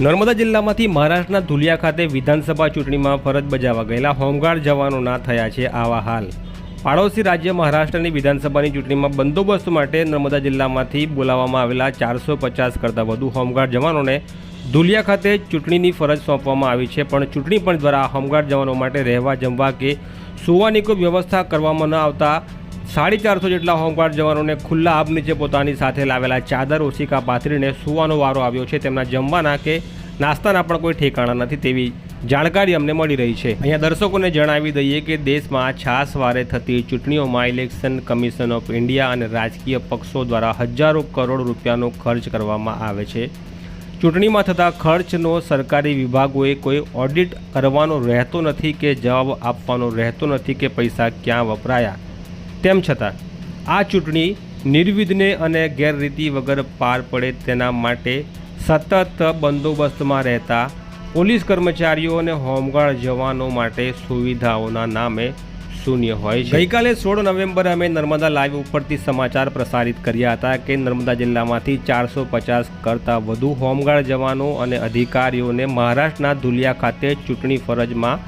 નર્મદા જિલ્લામાંથી મહારાષ્ટ્રના ધુલિયા ખાતે વિધાનસભા ચૂંટણીમાં ફરજ બજાવવા ગયેલા હોમગાર્ડ જવાનોના થયા છે આવા હાલ. પાડોશી રાજ્ય મહારાષ્ટ્રની વિધાનસભાની ચૂંટણીમાં બંદોબસ્ત માટે નર્મદા જિલ્લામાંથી બોલાવવામાં આવેલા ચારસો પચાસ કરતાં વધુ હોમગાર્ડ જવાનોને ધુલિયા ખાતે ચૂંટણીની ફરજ સોંપવામાં આવી છે, પણ ચૂંટણી પંચ દ્વારા હોમગાર્ડ જવાનો માટે રહેવા જમવા કે સુવાની કોઈ વ્યવસ્થા કરવામાં ન આવતા સાડી ચારસો જેટલા હોમગાર્ડ જવાનોને ખુલ્લા આબ નીચે પોતાની સાથે લાવેલા ચાદર, ઓશિકા પાથરીને સુવાનો વારો આવ્યો છે. તેમના જમવાના કે નાસ્તાના પણ કોઈ ઠેકાણા નથી તેવી જાણકારી અમને મળી રહી છે. અહીંયા દર્શકોને જણાવી દઈએ કે દેશમાં છાસવારે થતી ચૂંટણીઓમાં ઇલેક્શન કમિશન ઓફ ઇન્ડિયા અને રાજકીય પક્ષો દ્વારા હજારો કરોડ રૂપિયાનો ખર્ચ કરવામાં આવે છે. ચૂંટણીમાં થતા ખર્ચનો સરકારી વિભાગોએ કોઈ ઓડિટ કરવાનો રહેતો નથી કે જવાબ આપવાનો રહેતો નથી કે પૈસા ક્યાં વપરાયા. તેમ છતાં, આ ચૂંટણી નિર્વિઘ્ને અને ગેરરીતિ વગર પાર પડે તેના માટે સતત બંદોબસ્તમાં રહેતા પોલીસ કર્મચારીઓ અને હોમગાર્ડ જવાનો માટે સુવિધાઓના નામે શૂન્ય હોય છે. ગઈકાલે સોળ નવેમ્બરે અમે નર્મદા લાઈવ ઉપરથી સમાચાર પ્રસારિત કર્યા હતા કે નર્મદા જિલ્લામાંથી ચારસો પચાસ કરતાં વધુ હોમગાર્ડ જવાનો અને અધિકારીઓને મહારાષ્ટ્રના ધુલિયા ખાતે ચૂંટણી ફરજમાં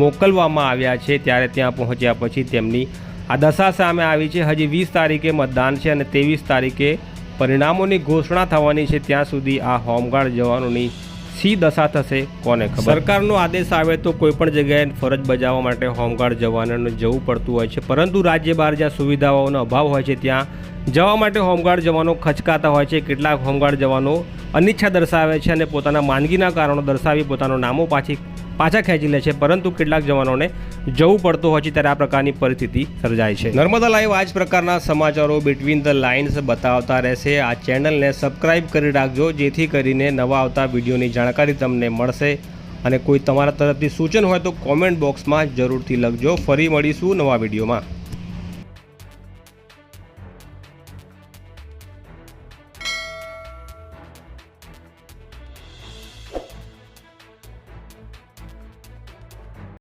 મોકલવામાં આવ્યા છે. ત્યારે ત્યાં પહોંચ્યા પછી તેમની આ દશા સામે આવી છે. હજી વીસ તારીખે મતદાન છે અને ત્રેવીસ તારીખે પરિણામોની ઘોષણા થવાની છે. ત્યાં સુધી આ હોમગાર્ડ જવાનોની સી દશા થશે, કોને ખબર? સરકારનો આદેશ આવે તો કોઈપણ જગ્યાએ ફરજ બજાવવા માટે હોમગાર્ડ જવાનોને જવું પડતું હોય છે. પરંતુ રાજ્ય બહાર જ્યાં સુવિધાઓનો અભાવ હોય છે, ત્યાં જવા માટે હોમગાર્ડ જવાનો ખચકાતા હોય છે. કેટલાક હોમગાર્ડ જવાનો અનિચ્છા દર્શાવે છે અને પોતાના માંદગીના કારણો દર્શાવી પોતાનો નામો પાછી પાછા ખેંચી લે છે, પરંતુ કેટલાક જવાનોને જવું પડતું હોય છે ત્યારે આ પ્રકારની પરિસ્થિતિ સર્જાય છે. નર્મદા લાઈવ આ જ પ્રકારના સમાચારો બિટવીન ધ લાઇન્સ બતાવતા રહેશે. આ ચેનલને સબસ્ક્રાઈબ કરી રાખજો, જેથી કરીને નવા આવતા વિડીયોની જાણકારી તમને મળશે. અને કોઈ તમારા તરફથી સૂચન હોય તો કોમેન્ટ બોક્સમાં જરૂરથી લખજો. ફરી મળીશું નવા વિડીયોમાં.